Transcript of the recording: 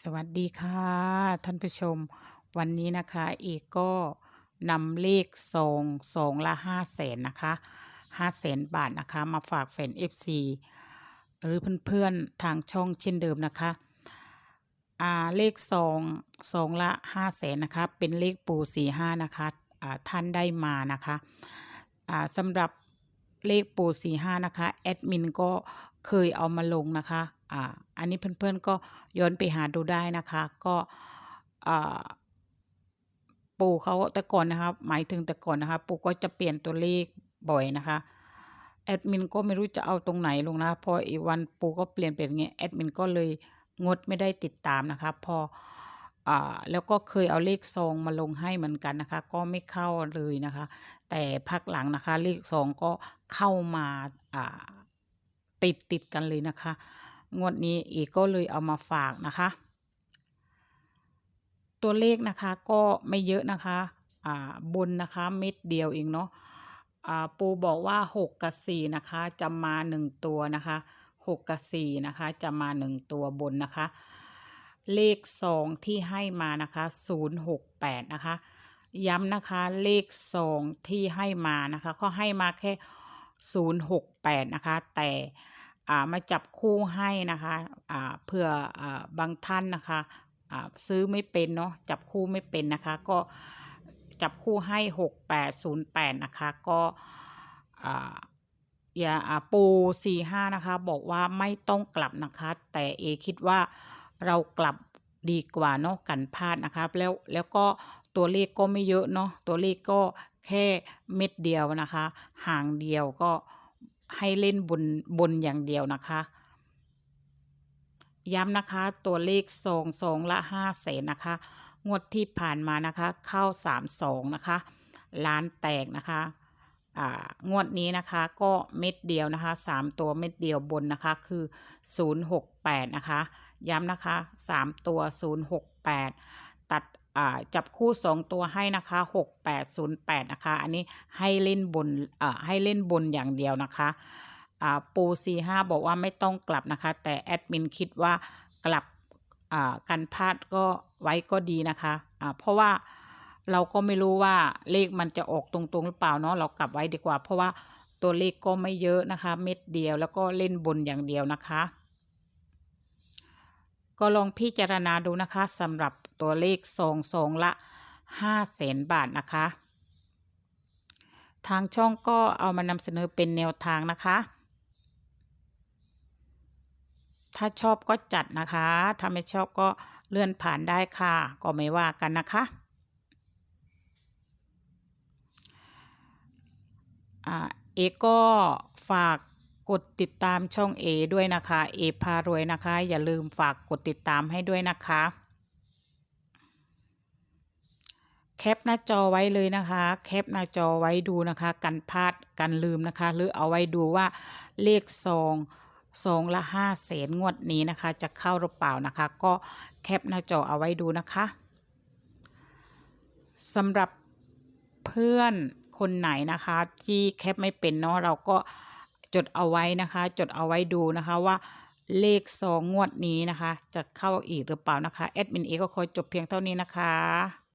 สวัสดีค่ะ ท่านผู้ชม วันนี้นะคะเอกก็นำเลขซองซองละห้าแสนนะคะห้าแสนบาทนะคะ มาฝากแฟน FC หรือเพื่อนๆทางช่องเช่นเดิมนะคะอ่าเลขซองซองละห้าแสนนะคะ เป็นเลขปูสี่ห้านะคะอ่าท่านได้มานะคะอ่าสำหรับ เลขปูสี่ห้านะคะแอดมินก็เคยเอามาลงนะคะอ่าอันนี้เพื่อนๆก็ย้อนไปหาดูได้นะคะก็อ่าปู่เขาแต่ก่อนนะครับหมายถึงแต่ก่อนนะคะปู่ก็จะเปลี่ยนตัวเลขบ่อยนะคะแอดมินก็ไม่รู้จะเอาตรงไหนลงนะพออีกวันปู่ก็เปลี่ยนเป็นอย่างเงี้ยแอดมินก็เลยงดไม่ได้ติดตามนะคะพอ อ่าแล้วก็เคยเอาเลขซองมาลงให้เหมือนกันนะคะ ก็ไม่เข้าเลยนะคะ แต่พักหลังนะคะ เลขซองก็เข้ามาอ่าติดติดกันเลยนะคะ งวดนี้อีกก็เลยเอามาฝากนะคะ ตัวเลขนะคะก็ไม่เยอะนะคะอ่าบนนะคะเม็ดเดียวเองเนาะอ่าปูบอกว่า 6 กับ4นะคะจะมา 1 ตัวนะคะ 6 กับ4นะคะจะมา 1 ตัวบนนะคะ เลข2ที่ให้มานะคะ068นะคะ ย้ำนะคะเลข2ที่ให้มานะคะก็ให้มาแค่068นะคะ แต่อ่ามาจับคู่ให้นะคะอ่าเพื่ออ่าบางท่านนะคะอ่าซื้อไม่เป็นเนาะจับคู่ไม่เป็นนะคะ ก็จับคู่ให้ 6808 นะคะ ก็อ่าอย่าอ่าปู45 นะคะ บอกว่าไม่ต้องกลับนะคะ แต่เอคิดว่า เรากลับดีกว่าเนาะกันพลาดนะคะแล้วแล้วก็ตัวเลขก็ไม่เยอะเนาะตัวเลขก็แค่เม็ดเดียวนะคะ ห่างเดียวก็ให้เล่นบนบนอย่างเดียวนะคะ ย้ำนะคะตัวเลขซองซองละห้าแสนนะคะ งวดที่ผ่านมานะคะ เข้าสามสองนะคะล้านแตกนะคะอ่างวดนี้นะคะก็เม็ดเดียวนะคะสามตัวเม็ดเดียวบนนะคะคือ 068 นะคะ ย้ำนะคะสามตัว 068 ตัดจับคู่ 2 ตัวให้นะคะ 6808 นะคะ อันนี้ให้เล่นบนให้เล่นบนอย่างเดียวนะคะปูซีห้าบอกว่าไม่ต้องกลับนะคะ แต่แอดมินคิดว่ากลับกันพลาดก็ไว้ก็ดีนะคะอ่าเพราะว่าเราก็ไม่รู้ว่าเลขมันจะออกตรงๆหรือเปล่าเนาะเรากลับไว้ดีกว่า เพราะว่าตัวเลขก็ไม่เยอะนะคะ เม็ดเดียวแล้วก็เล่นบนอย่างเดียวนะคะ ก็ลองพิจารณาดูนะคะสำหรับตัวเลขซองซองละห้าแสนบาทนะคะ ทางช่องก็เอามานำเสนอเป็นแนวทางนะคะ ถ้าชอบก็จัดนะคะ ถ้าไม่ชอบก็เลื่อนผ่านได้ค่ะ ก็ไม่ว่ากันนะคะอ่าเอก็ฝาก กดติดตามช่องเอด้วยนะคะเอพารวยนะคะ อย่าลืมฝากกดติดตามให้ด้วยนะคะ แคปหน้าจอไว้เลยนะคะ แคปหน้าจอไว้ดูนะคะ กันพลาดกันลืมนะคะ หรือเอาไว้ดูว่าเลขซองซองละห้าแสนงวดนี้นะคะ จะเข้าหรือเปล่านะคะ ก็แคปหน้าจอเอาไว้ดูนะคะสำหรับเพื่อนคนไหนนะคะ ที่แคปไม่เป็นเนาะเราก็ จดเอาไว้นะคะ จดเอาไว้ดูนะคะว่าเลขสองงวดนี้นะคะ จะเข้าอีกหรือเปล่านะคะแอดมินเอก็ขอจบเพียงเท่านี้นะคะ